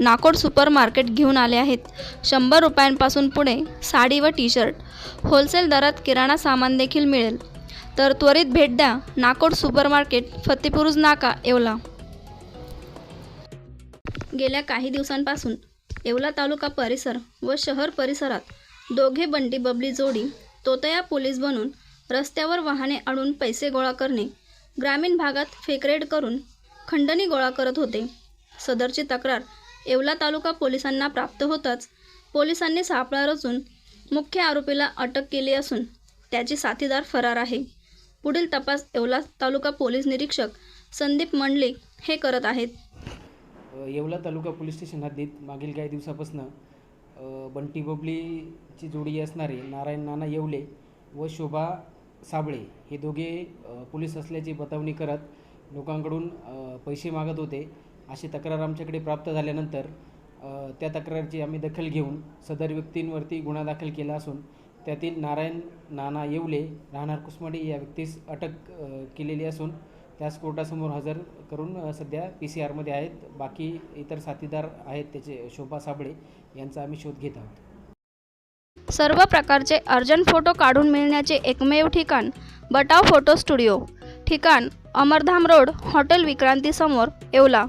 Nakod super market घेऊन आले आहेत. शंभर रुपयांपासून पुढे साडी व टी शर्ट होलसेल दरात किराणा सामान देखील मिळेल. तर त्वरित भेट द्या. नाकोड सुपर मार्केट फतेपुरुज नाका येवला. गेल्या काही दिवसांपासून येवला तालुका परिसर व शहर परिसरात दोघे बंटी बबली जोडी तोतया पोलीस बनून रस्त्यावर वाहने आणून पैसे गोळा करणे ग्रामीण भागात फेकरेड करून खंडणी गोळा करत होते. सदरची तक्रार येवला तालुका पोलिसांना प्राप्त होताच. पोलिसांनी सापळा रचून मुख्य आरोपीला अटक केली असून त्याचे साथीदार फरार आहे. पुढील तपास येवला तालुका पोलीस निरीक्षक संदीप मंडलिक हे करत आहेत. येवला तालुका पोलीस स्टेशन हद्दीत मागील काही दिवसापासून बंटी बोबलीची जोडी असणारे नारायण नाना येवले व शोभा साबळे हे दोघे पोलीस असल्याची बतावणी करत लोकांकडून पैसे मागत होते. अशी तक्रार आमच्याकडे प्राप्त झाल्यानंतर त्या तक्रारची आम्ही दखल घेऊन सदर व्यक्तींवरती गुन्हा दाखल केला असून त्यातील नारायण नाना येवले राहणार कुसमाडी या व्यक्तीस अटक केलेली असून त्यास कोर्टासमोर हजर करून सध्या पी सी आरमध्ये आहेत. बाकी इतर साथीदार आहेत त्याचे शोभा साबळे यांचा आम्ही शोध घेत आहोत. सर्व प्रकारचे अर्जंट फोटो काढून मिळण्याचे एकमेव ठिकाण बटाव फोटो स्टुडिओ. ठिकाण अमरधाम रोड हॉटेल विक्रांतीसमोर येवला.